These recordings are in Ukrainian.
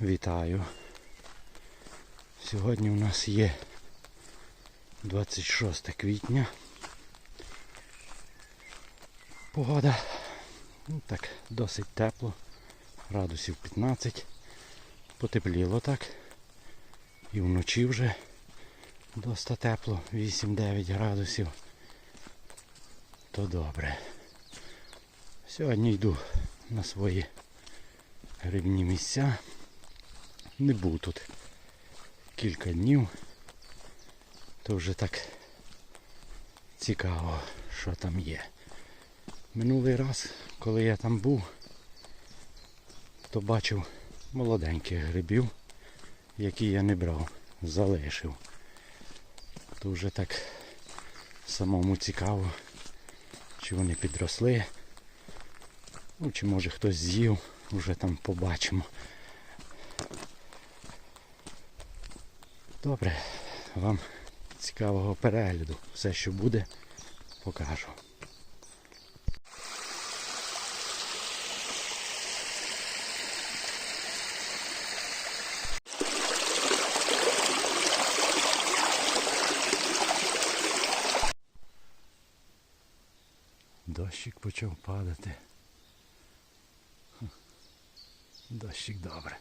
Вітаю. Сьогодні у нас є 26 квітня. Погода ну, так досить тепло. Градусів 15. Потепліло так. І вночі вже досить тепло, 8-9 градусів. То добре. Сьогодні йду на свої грибні місця. Не був тут кілька днів. То вже так цікаво, що там є. Минулий раз, коли я там був, то бачив молоденьких грибів, які я не брав, залишив. То вже так самому цікаво, чи вони підросли, ну чи може хтось з'їв, вже там побачимо. Добре, вам цікавого перегляду. Все, що буде, покажу. Дощик почав падати. Дощик добре.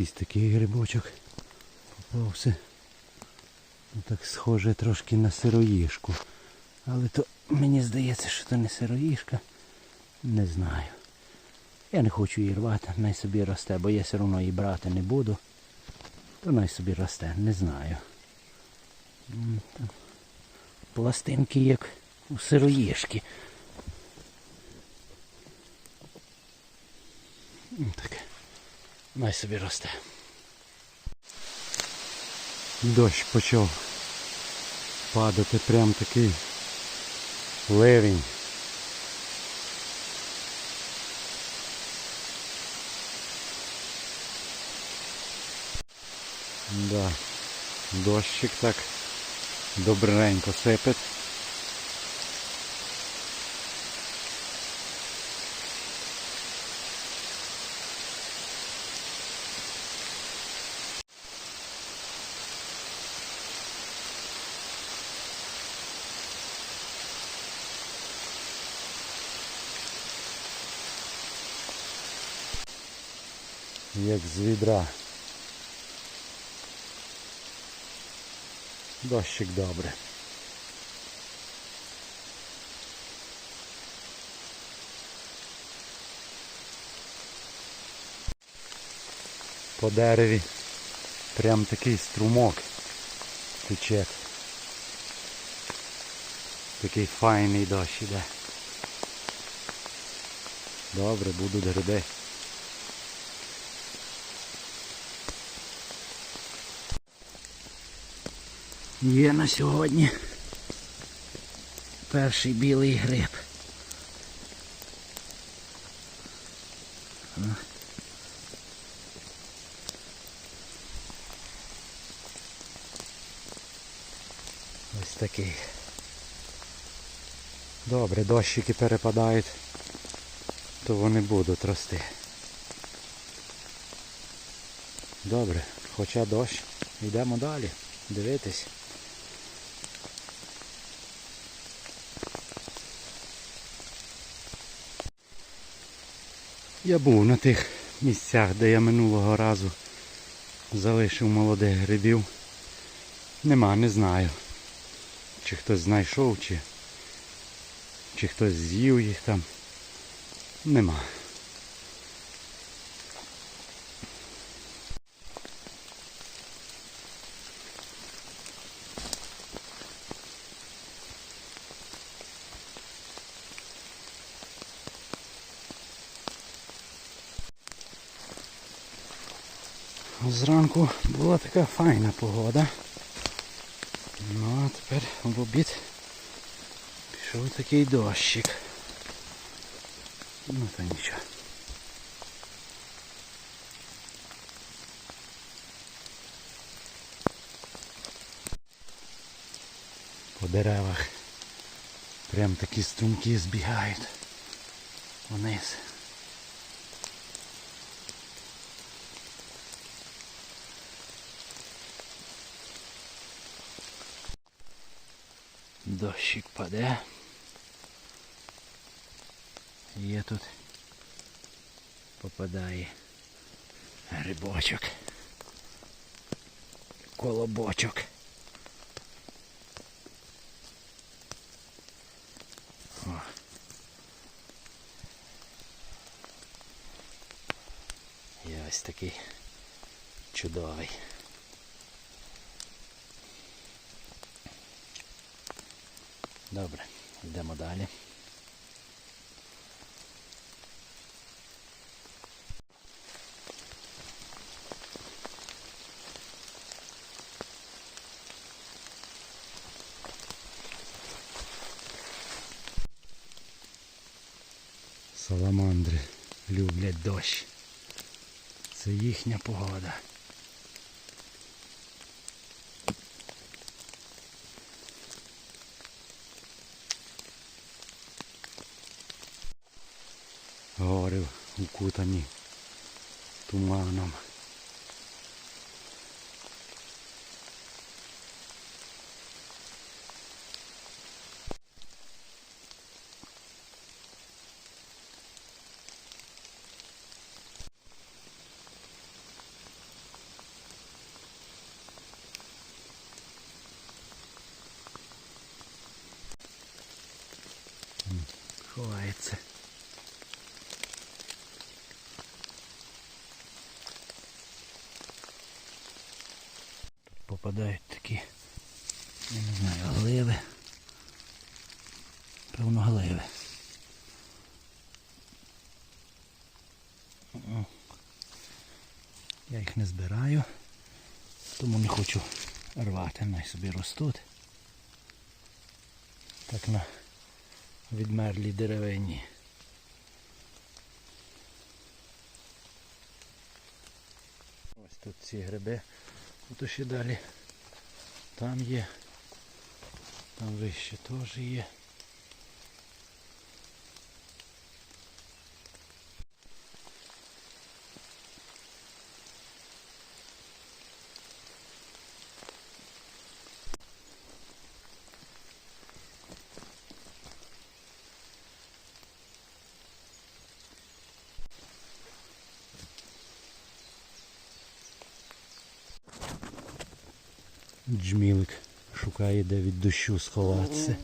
Якийсь такий грибочок попався. Ну, так схоже трошки на сироїшку. Але то мені здається, що то не сироїшка. Не знаю. Я не хочу її рвати, най собі росте, бо я все одно її брати не буду. То най собі росте, не знаю. Пластинки як у сироїшки. Таке. Най собі росте. Дощ почав падати прям такий ливень. Да, дощик так добренько сипить. Як з відра. Дощик добре. По дереві прям такий струмок тече. Такий файний дощ іде. Добре, будуть гриби. Є на сьогодні перший білий гриб. Ось такий. Добре, дощики перепадають, то вони будуть рости. Добре, хоча дощ, йдемо далі, дивитись. Я був на тих місцях, де я минулого разу залишив молодих грибів. Нема, не знаю. Чи хтось знайшов, чи, чи хтось з'їв їх там. Нема. Зранку була така файна погода. Ну а тепер в обід пішов такий дощик. Ну то нічого. По деревах прям такі струмки збігають вниз. Дощик паде. Є тут попадає грибочок. Колобочок. О. І ось такий чудовий. Добре, йдемо далі. Саламандри люблять дощ. Це їхня погода. Гори укутані туманом. Попадають такі, я не знаю, гливи. Певно гливи. Я їх не збираю, тому не хочу рвати, най собі ростуть. Так на відмерлій деревині. Ось тут ці гриби. Ото ще далі. Там є. Там вище теж є. Джмілик шукає де від дощу сховатися.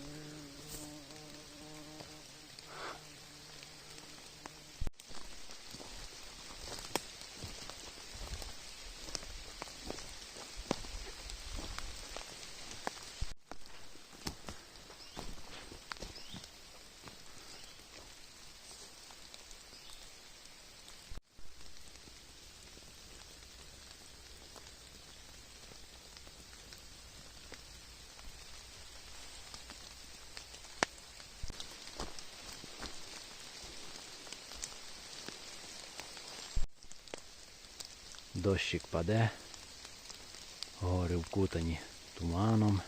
Дощик паде, гори вкутані туманом.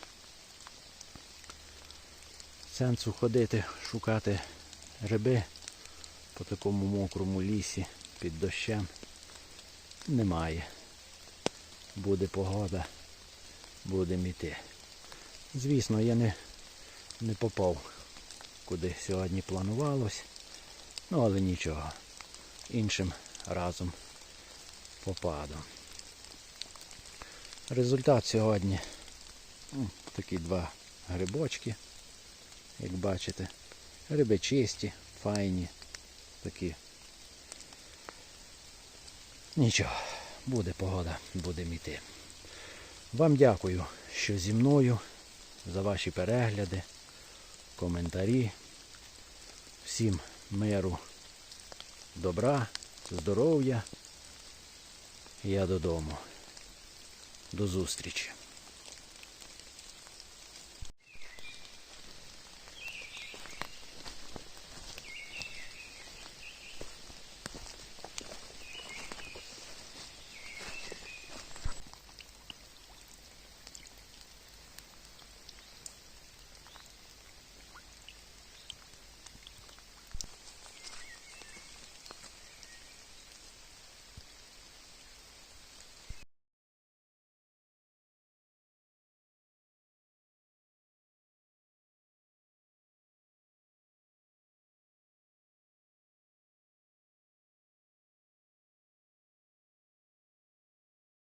Сенсу ходити, шукати гриби по такому мокрому лісі під дощем немає. Буде погода, будемо йти. Звісно, я не, не попав, куди сьогодні планувалось. Ну але нічого. іншим разом попаду. Результат сьогодні такі два грибочки, як бачите. Гриби чисті, файні, такі. Нічого, буде погода, будемо йти. Вам дякую, що зі мною, за ваші перегляди, коментарі. Всім миру, добра, здоров'я. Я додому. До зустрічі.